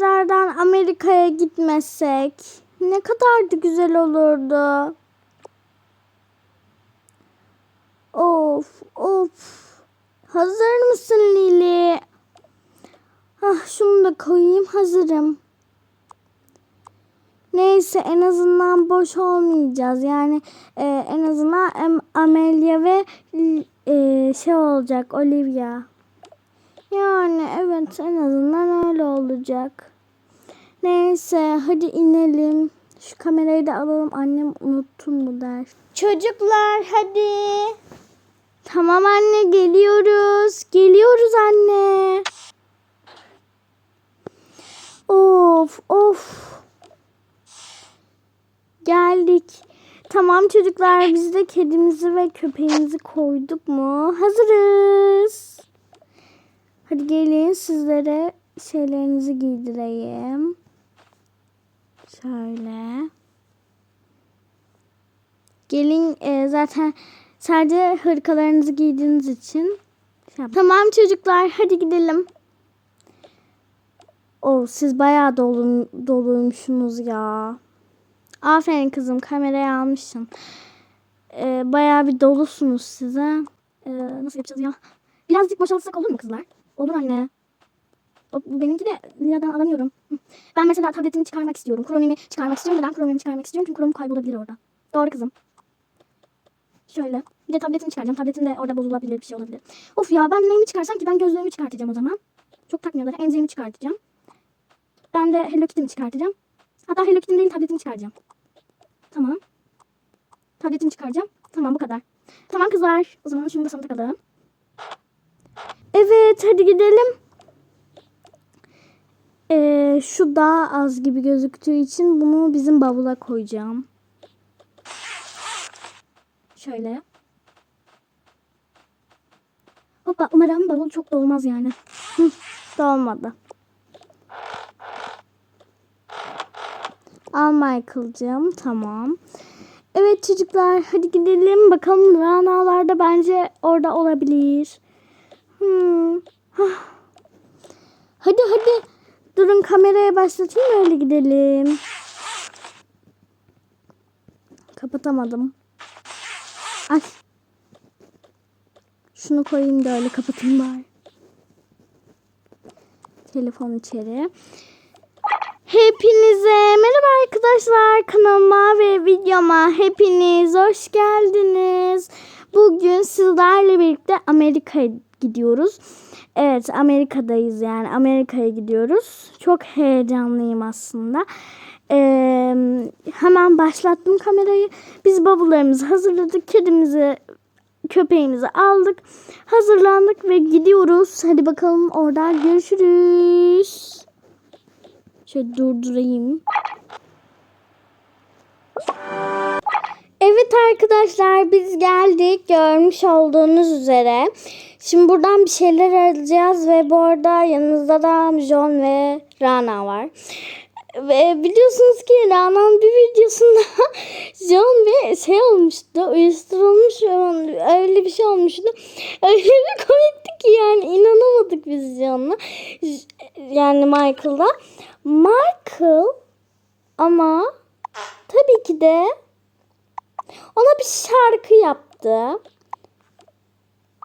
tekrardan Amerika'ya gitmesek ne kadar da güzel olurdu. Of of. Hazır mısın Lili? Ah şunu da koyayım hazırım. Neyse en azından boş olmayacağız. Yani e, en azından em, Amelia ve e, şey olacak Olivia. Yani evet en azından öyle olacak. Neyse hadi inelim. Şu kamerayı da alalım. Annem unuttun mu der. Çocuklar hadi. Tamam anne geliyoruz. Geliyoruz anne. Of of. Geldik. Tamam çocuklar biz de kedimizi ve köpeğimizi koyduk mu? Hazırız. Hadi gelin sizlere şeylerinizi giydireyim. Şöyle. Gelin e, zaten sadece hırkalarınızı giydiğiniz için. Tamam çocuklar hadi gidelim. O siz bayağı dolu, doluymuşsunuz ya. Aferin kızım kamerayı almışsın. Ee, bayağı bir dolusunuz size. Ee, nasıl yapacağız ya? Birazcık boşaltsak olur mu kızlar? Olur anne. Benimki de Lia'dan alamıyorum. Ben mesela tabletimi çıkarmak istiyorum. Chrome'imi çıkarmak istiyorum. Neden Chrome'imi çıkarmak istiyorum? Çünkü Chrome kaybolabilir orada. Doğru kızım. Şöyle. Bir de tabletimi çıkaracağım. Tabletim de orada bozulabilir bir şey olabilir. Of ya ben neyimi çıkarsam ki ben gözlüğümü çıkartacağım o zaman. Çok takmıyorlar. Emziğimi çıkartacağım. Ben de Hello Kitty'mi çıkartacağım. Hatta Hello Kitty'm değil tabletimi çıkaracağım. Tamam. Tabletimi çıkaracağım. Tamam bu kadar. Tamam kızlar. O zaman şunu da sana takalım. Evet hadi gidelim. Ee, şu daha az gibi gözüktüğü için bunu bizim bavula koyacağım. Şöyle. Hoppa umarım bavul çok dolmaz yani. Dolmadı. Al Michael'cığım tamam. Evet çocuklar hadi gidelim bakalım Rana'larda bence orada olabilir. Hmm. Hadi hadi durun kameraya başlatayım öyle gidelim. Kapatamadım. Ay. Şunu koyayım da öyle kapatayım bari. Telefon içeri. Hepinize merhaba arkadaşlar kanalıma ve videoma hepiniz hoş geldiniz. Bugün sizlerle birlikte Amerika'ya gidiyoruz. Evet Amerika'dayız yani Amerika'ya gidiyoruz. Çok heyecanlıyım aslında. Ee, hemen başlattım kamerayı. Biz bavullarımızı hazırladık. Kedimizi köpeğimizi aldık. Hazırlandık ve gidiyoruz. Hadi bakalım orada görüşürüz. Şöyle durdurayım. Evet arkadaşlar biz geldik görmüş olduğunuz üzere. Şimdi buradan bir şeyler alacağız ve bu arada yanınızda da John ve Rana var. Ve biliyorsunuz ki Rana'nın bir videosunda John bir şey olmuştu, uyuşturulmuş öyle bir şey olmuştu. Öyle bir komikti ki yani inanamadık biz John'la. Yani Michael'la. Michael ama tabii ki de ona bir şarkı yaptı.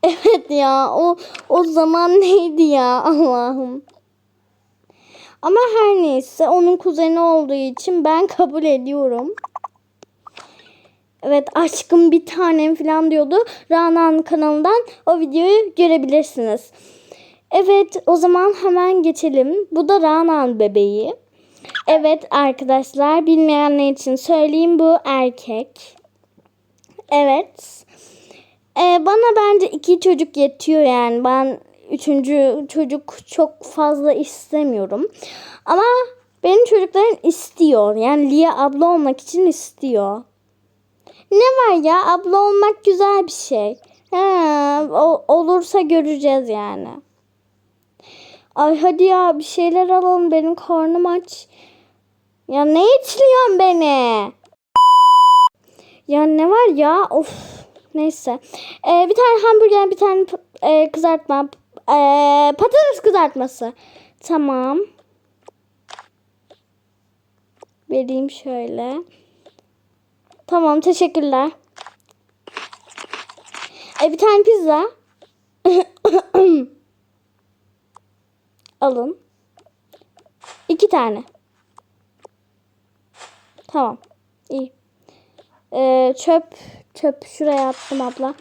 Evet ya o o zaman neydi ya Allah'ım. Ama her neyse onun kuzeni olduğu için ben kabul ediyorum. Evet aşkım bir tanem falan diyordu. Rana'nın kanalından o videoyu görebilirsiniz. Evet o zaman hemen geçelim. Bu da Rana'nın bebeği. Evet arkadaşlar bilmeyenler için söyleyeyim bu erkek. Evet. Ee, bana bence iki çocuk yetiyor yani. Ben üçüncü çocuk çok fazla istemiyorum. Ama benim çocuklarım istiyor. Yani Lia abla olmak için istiyor. Ne var ya abla olmak güzel bir şey. He, olursa göreceğiz yani. Ay hadi ya bir şeyler alalım benim karnım aç. Ya ne içliyorsun beni? Ya ne var ya? Of. Neyse. Ee, bir tane hamburger, bir tane e, kızartma. E, patates kızartması. Tamam. vereyim şöyle. Tamam teşekkürler. E, bir tane pizza. Alın. İki tane. Tamam. İyi. Ee, çöp çöp şuraya attım abla.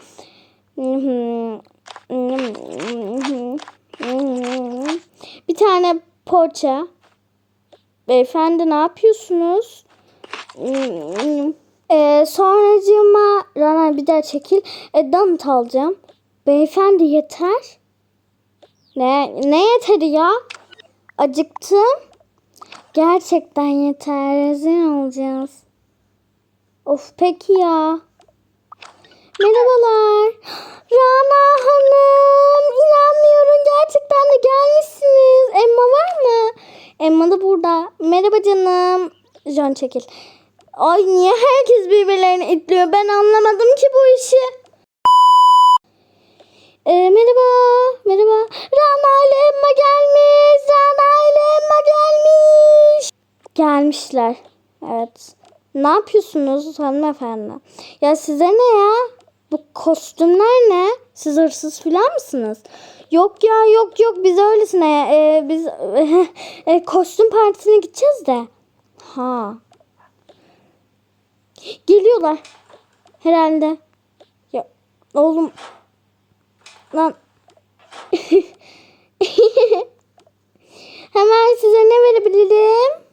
Bir tane poğaça. Beyefendi ne yapıyorsunuz? Ee, sonracığıma Rana bir daha çekil. E, donut alacağım. Beyefendi yeter. Ne, ne yeteri ya? Acıktım. Gerçekten yeter. Rezil olacağız. Of peki ya. Merhabalar. Rana Hanım. İnanmıyorum. Gerçekten de gelmişsiniz. Emma var mı? Emma da burada. Merhaba canım. Can çekil. Ay niye herkes birbirlerini itliyor? Ben anlamadım ki bu işi. Ee, merhaba. Merhaba. Rana ile Emma gelmiş. Rana ile Emma gelmiş. Gelmişler. Evet. Ne yapıyorsunuz hanımefendi? Ya size ne ya? Bu kostümler ne? Siz hırsız falan mısınız? Yok ya yok yok biz öylesine e, biz e, kostüm partisine gideceğiz de. Ha. Geliyorlar. Herhalde. Ya oğlum. Lan. Hemen size ne verebilirim?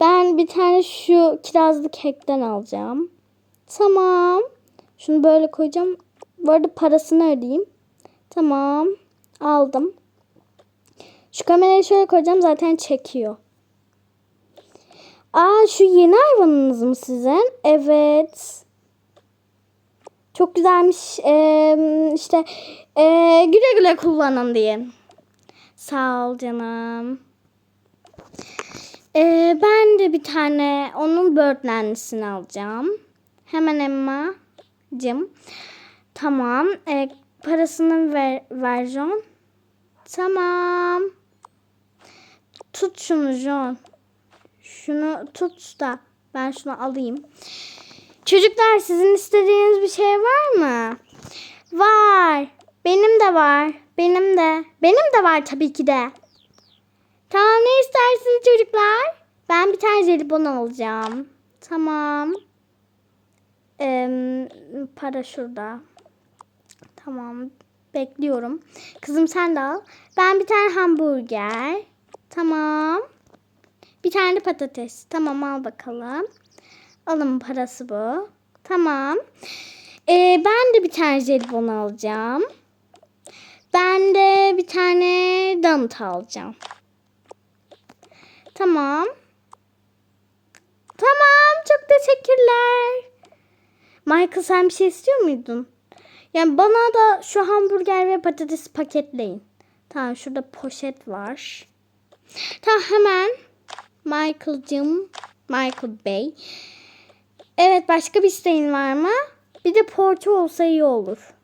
Ben bir tane şu kirazlı kekten alacağım. Tamam. Şunu böyle koyacağım. Bu arada parasını ödeyeyim. Tamam. Aldım. Şu kamerayı şöyle koyacağım. Zaten çekiyor. Aa şu yeni hayvanınız mı sizin? Evet. Çok güzelmiş. Ee, işte ee, güle güle kullanın diye. Sağ ol canım. Ee, ben de bir tane onun böğürtlenlisini alacağım. Hemen Emma'cım. Tamam. Ee, parasını ver, ver John. Tamam. Tut şunu John. Şunu tut da ben şunu alayım. Çocuklar sizin istediğiniz bir şey var mı? Var. Benim de var. Benim de. Benim de var tabii ki de. Tamam ne istersiniz çocuklar? Ben bir tane jelibon alacağım. Tamam. Ee, para şurada. Tamam. Bekliyorum. Kızım sen de al. Ben bir tane hamburger. Tamam. Bir tane patates. Tamam al bakalım. Alın parası bu. Tamam. Ee, ben de bir tane jelibon alacağım. Ben de bir tane donut alacağım. Tamam. Tamam. Çok teşekkürler. Michael sen bir şey istiyor muydun? Yani bana da şu hamburger ve patates paketleyin. Tamam şurada poşet var. Tamam hemen. Michael'cığım. Michael Bey. Evet başka bir isteğin var mı? Bir de poğaça olsa iyi olur.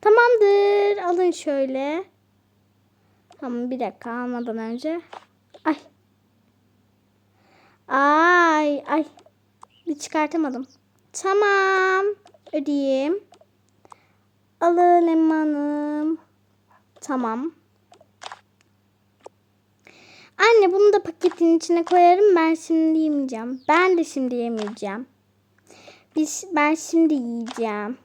Tamamdır. Alın şöyle. Tamam bir dakika almadan önce. Ay. Ay ay. Bir çıkartamadım. Tamam. Ödeyeyim. Alın Emma Hanım. Tamam. Anne bunu da paketin içine koyarım. Ben şimdi yemeyeceğim. Ben de şimdi yemeyeceğim. Biz, ben şimdi yiyeceğim.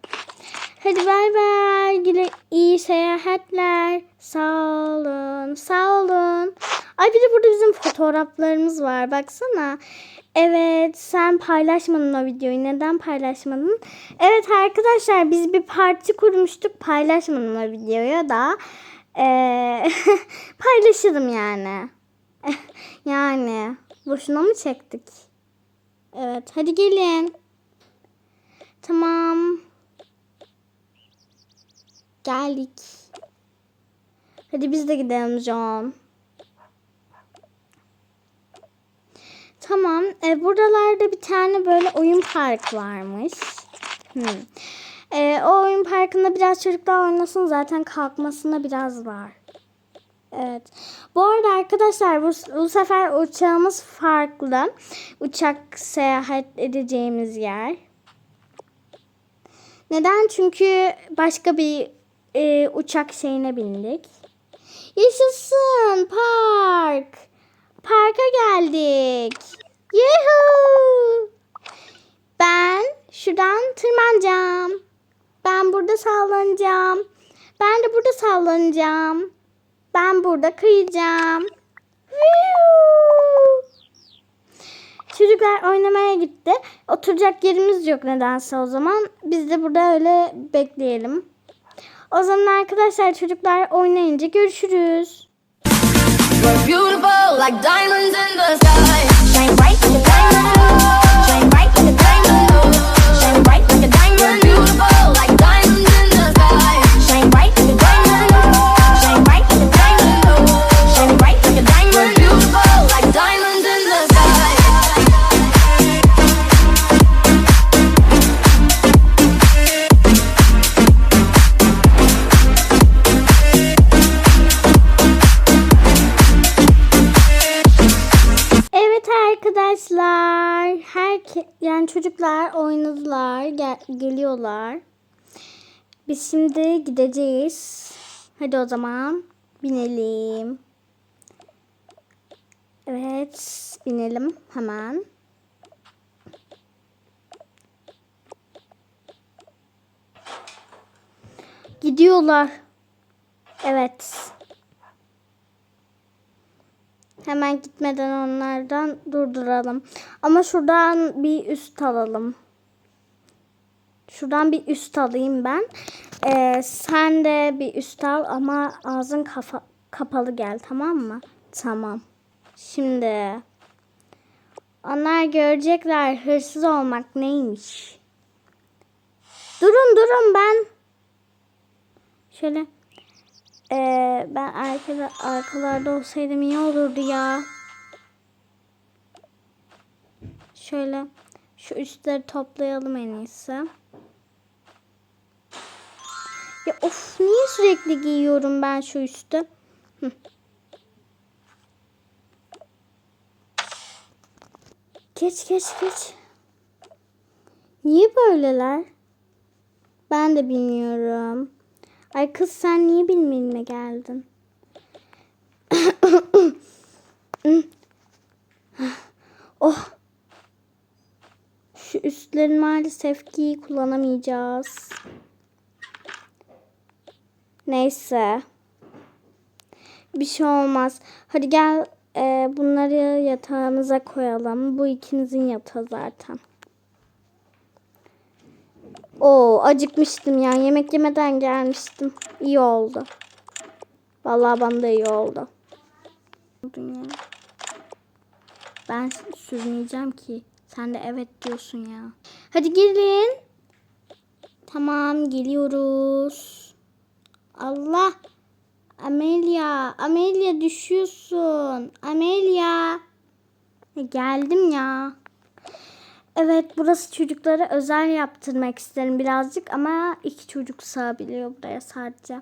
Hadi bay bay. Güle iyi seyahatler. Sağ olun. Sağ olun. Ay bir de burada bizim fotoğraflarımız var. Baksana. Evet sen paylaşmadın o videoyu. Neden paylaşmadın? Evet arkadaşlar biz bir parti kurmuştuk. Paylaşmadım o videoyu da. Ee, paylaşırım yani. yani boşuna mı çektik? Evet hadi gelin. Tamam. Geldik. Hadi biz de gidelim John. Tamam. E, buralarda bir tane böyle oyun parkı varmış. Hmm. E, o oyun parkında biraz çocuklar oynasın. Zaten kalkmasına biraz var. Evet. Bu arada arkadaşlar bu, bu sefer uçağımız farklı. Uçak seyahat edeceğimiz yer. Neden? Çünkü başka bir e, uçak şeyine bindik. Yaşasın park. Parka geldik. Yuhuu. Ben şuradan tırmanacağım. Ben burada sallanacağım. Ben de burada sallanacağım. Ben burada kıyacağım. Yuhuu. Çocuklar oynamaya gitti. Oturacak yerimiz yok nedense o zaman. Biz de burada öyle bekleyelim. O zaman arkadaşlar çocuklar oynayınca görüşürüz. Beautiful like diamonds in the sky. Shine bright like a diamond. Shine çocuklar oynadılar. Gel geliyorlar. Biz şimdi gideceğiz. Hadi o zaman binelim. Evet, binelim hemen. Gidiyorlar. Evet. Hemen gitmeden onlardan durduralım. Ama şuradan bir üst alalım. Şuradan bir üst alayım ben. Ee, sen de bir üst al ama ağzın kafa, kapalı gel tamam mı? Tamam. Şimdi onlar görecekler hırsız olmak neymiş. Durun durun ben. Şöyle ee, ben arkada, arkalarda olsaydım iyi olurdu ya. Şöyle şu üstleri toplayalım en iyisi. Ya of niye sürekli giyiyorum ben şu üstü? Hı. Geç geç geç. Niye böyleler? Ben de bilmiyorum. Ay kız sen niye benimle geldin? oh. Şu üstlerin maalesef ki kullanamayacağız. Neyse. Bir şey olmaz. Hadi gel e, bunları yatağımıza koyalım. Bu ikinizin yatağı zaten. Oo acıkmıştım ya. Yemek yemeden gelmiştim. İyi oldu. Vallahi bana da iyi oldu. Ben sürmeyeceğim ki. Sen de evet diyorsun ya. Hadi gelin. Tamam geliyoruz. Allah. Amelia. Amelia düşüyorsun. Amelia. E, Geldim ya. Evet burası çocuklara özel yaptırmak isterim birazcık ama iki çocuk sığabiliyor buraya sadece.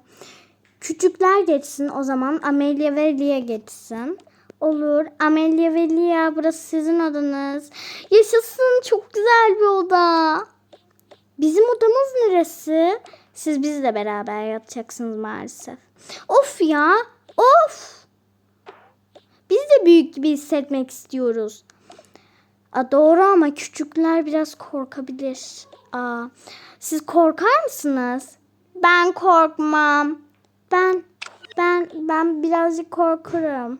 Küçükler geçsin o zaman Amelia ve Lia geçsin. Olur. Amelia ve Lia burası sizin odanız. Yaşasın çok güzel bir oda. Bizim odamız neresi? Siz bizle beraber yatacaksınız maalesef. Of ya. Of. Biz de büyük gibi hissetmek istiyoruz. A, doğru ama küçükler biraz korkabilir. Aa, siz korkar mısınız? Ben korkmam. Ben ben ben birazcık korkurum.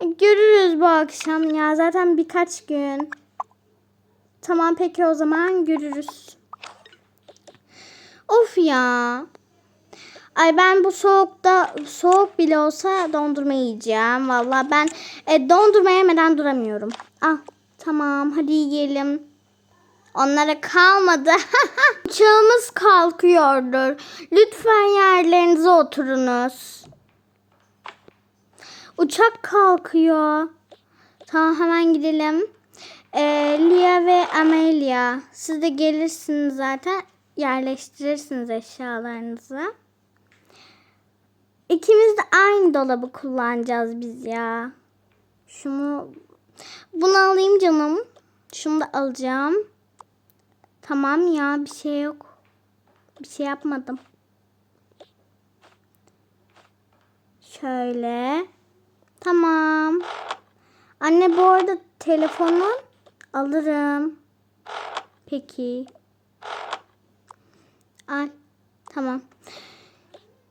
Görürüz bu akşam ya zaten birkaç gün. Tamam peki o zaman görürüz. Of ya. Ay ben bu soğukta soğuk bile olsa dondurma yiyeceğim. Vallahi ben e, dondurma yemeden duramıyorum. Ah tamam hadi yiyelim. Onlara kalmadı. Uçağımız kalkıyordur. Lütfen yerlerinize oturunuz. Uçak kalkıyor. Tamam hemen gidelim. Ee, Lia ve Amelia siz de gelirsiniz zaten yerleştirirsiniz eşyalarınızı. İkimiz de aynı dolabı kullanacağız biz ya. Şunu bunu alayım canım. Şunu da alacağım. Tamam ya bir şey yok. Bir şey yapmadım. Şöyle. Tamam. Anne bu arada telefonun alırım. Peki. Al. Tamam.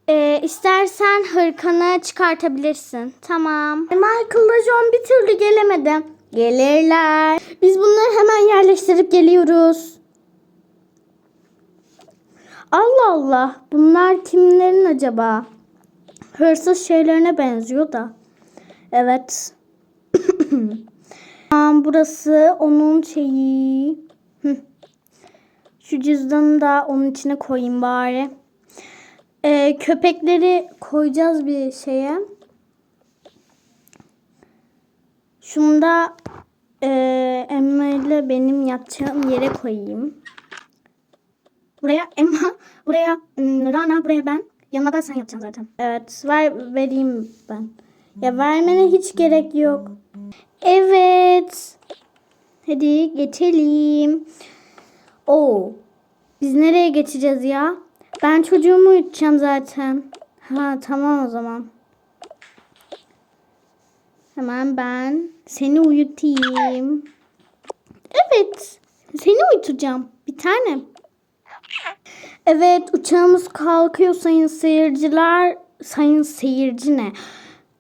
Ee, istersen hırkanı çıkartabilirsin. Tamam. Michael'la John bir türlü gelemedi. Gelirler. Biz bunları hemen yerleştirip geliyoruz. Allah Allah. Bunlar kimlerin acaba? Hırsız şeylerine benziyor da. Evet. Tamam, burası onun şeyi. Şu cüzdanı da onun içine koyayım bari. Ee, köpekleri koyacağız bir şeye. Şunu da e, Emma ile benim yatacağım yere koyayım. Buraya Emma, buraya ım, Rana, buraya ben. Yanına da sen yatacaksın zaten. Evet, ver, vereyim ben. Ya vermene hiç gerek yok. Evet. Hadi geçelim. Oo. Biz nereye geçeceğiz ya? Ben çocuğumu uyutacağım zaten. Ha tamam o zaman. Hemen ben seni uyutayım. Evet. Seni uyutacağım. Bir tane. Evet uçağımız kalkıyor sayın seyirciler. Sayın seyirci ne?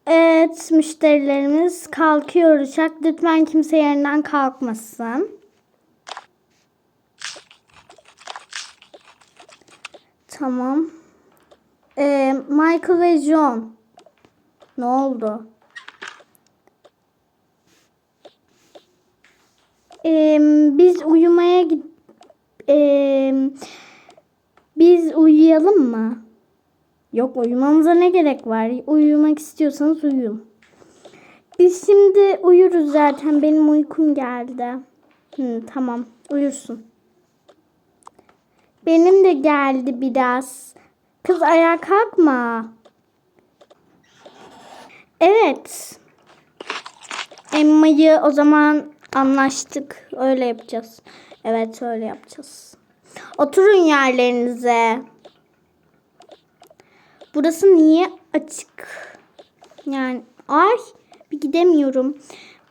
Evet müşterilerimiz kalkıyor uçak. Lütfen kimse yerinden kalkmasın. Tamam. Ee, Michael ve John. Ne oldu? Ee, biz uyumaya git. Ee, biz uyuyalım mı? Yok uyumamıza ne gerek var? Uyumak istiyorsanız uyuyun. Biz şimdi uyuruz zaten. Benim uykum geldi. Hı, tamam uyursun. Benim de geldi biraz. Kız ayağa kalkma. Evet. Emma'yı o zaman anlaştık. Öyle yapacağız. Evet öyle yapacağız. Oturun yerlerinize. Burası niye açık? Yani ay bir gidemiyorum.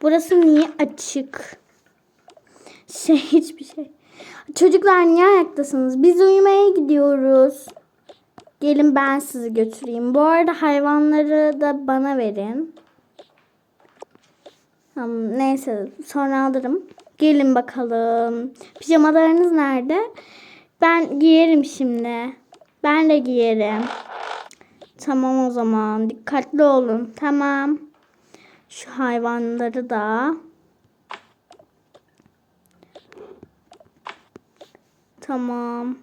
Burası niye açık? Şey hiçbir şey. Çocuklar niye ayaktasınız? Biz uyumaya gidiyoruz. Gelin ben sizi götüreyim. Bu arada hayvanları da bana verin. Neyse sonra alırım. Gelin bakalım. Pijamalarınız nerede? Ben giyerim şimdi. Ben de giyerim. Tamam o zaman. Dikkatli olun. Tamam. Şu hayvanları da. Tamam.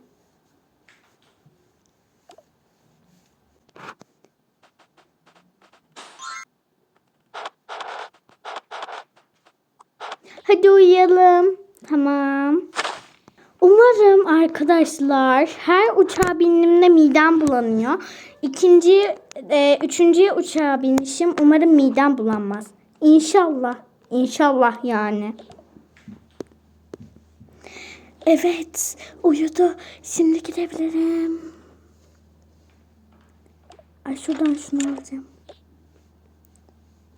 Hadi uyuyalım. Tamam. Umarım arkadaşlar her uçağa bindiğimde midem bulanıyor. İkinci, e, üçüncü uçağa binişim umarım midem bulanmaz. İnşallah. İnşallah yani. Evet, uyudu. Şimdi gidebilirim. Ay şuradan şunu alacağım.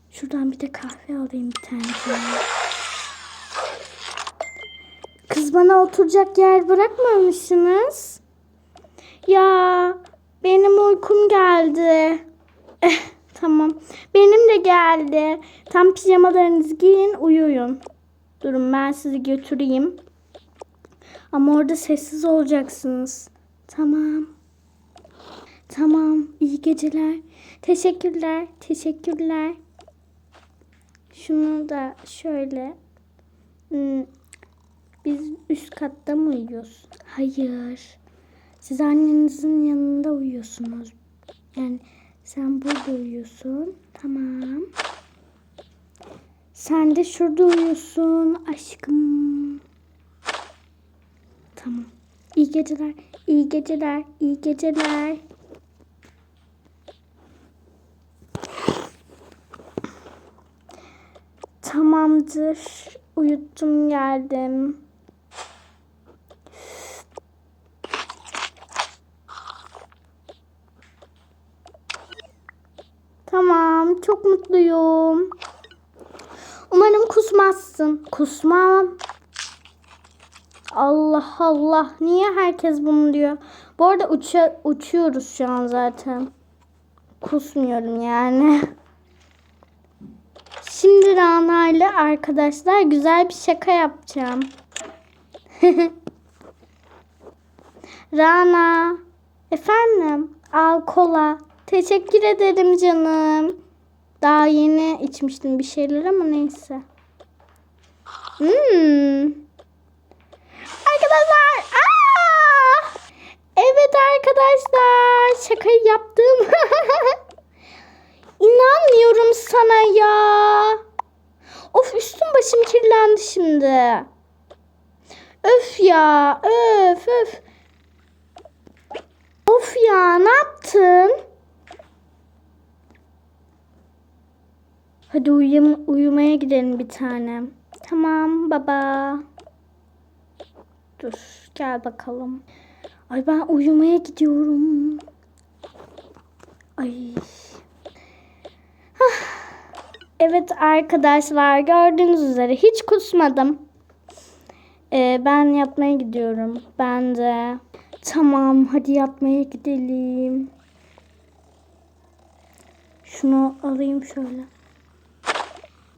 Şuradan bir de kahve alayım bir tane. Kız bana oturacak yer bırakmamışsınız. Ya benim uykum geldi. Eh, tamam. Benim de geldi. Tam pijamalarınızı giyin uyuyun. Durun ben sizi götüreyim. Ama orada sessiz olacaksınız. Tamam. Tamam. İyi geceler. Teşekkürler. Teşekkürler. Şunu da şöyle. Hmm, Biz üst katta mı uyuyoruz? Hayır. Siz annenizin yanında uyuyorsunuz. Yani sen burada uyuyorsun. Tamam. Sen de şurada uyuyorsun aşkım. Tamam. İyi geceler, iyi geceler, iyi geceler. Tamamdır. Uyuttum geldim. Tamam, çok mutluyum. Umarım kusmazsın. Kusmam. Allah Allah. Niye herkes bunu diyor? Bu arada uça- uçuyoruz şu an zaten. Kusmuyorum yani. Şimdi Rana ile arkadaşlar güzel bir şaka yapacağım. Rana. Efendim. Al kola. Teşekkür ederim canım. Daha yeni içmiştim bir şeyler ama neyse. Hmm. Arkadaşlar. Aa! Evet arkadaşlar. Şakayı yaptım. İnanmıyorum sana ya. Of üstüm başım kirlendi şimdi. Öf ya. Öf öf. Of ya ne yaptın? Hadi uyum uyumaya gidelim bir tanem. Tamam baba. Dur gel bakalım. Ay ben uyumaya gidiyorum. Ay. Hah. Evet arkadaşlar gördüğünüz üzere hiç kusmadım. Ee, ben yatmaya gidiyorum. Ben de. Tamam hadi yatmaya gidelim. Şunu alayım şöyle.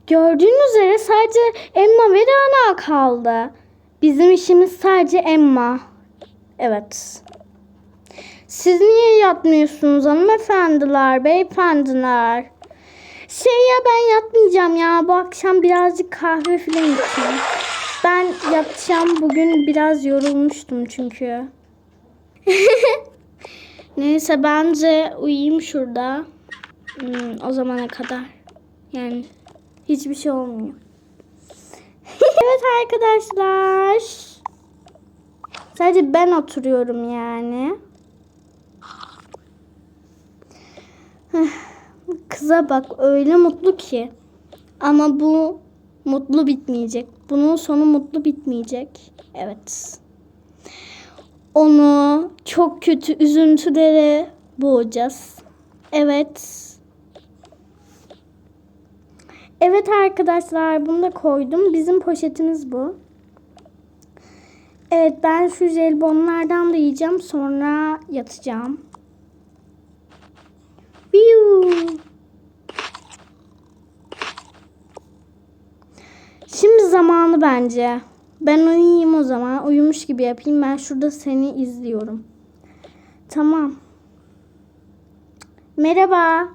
Gördüğünüz üzere sadece Emma ve Rana kaldı. Bizim işimiz sadece Emma. Evet. Siz niye yatmıyorsunuz hanımefendiler, beyefendiler? Şey ya ben yatmayacağım ya. Bu akşam birazcık kahve falan içeyim. Ben yatacağım. Bugün biraz yorulmuştum çünkü. Neyse bence uyuyayım şurada. Hmm, o zamana kadar. Yani hiçbir şey olmuyor. evet arkadaşlar. Sadece ben oturuyorum yani. Kıza bak öyle mutlu ki. Ama bu mutlu bitmeyecek. Bunun sonu mutlu bitmeyecek. Evet. Onu çok kötü üzüntülere boğacağız. Evet. Evet arkadaşlar bunu da koydum. Bizim poşetimiz bu. Evet ben şu jelibonlardan da yiyeceğim. Sonra yatacağım. Biu. Şimdi zamanı bence. Ben uyuyayım o zaman. Uyumuş gibi yapayım. Ben şurada seni izliyorum. Tamam. Merhaba.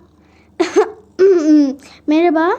Merhaba.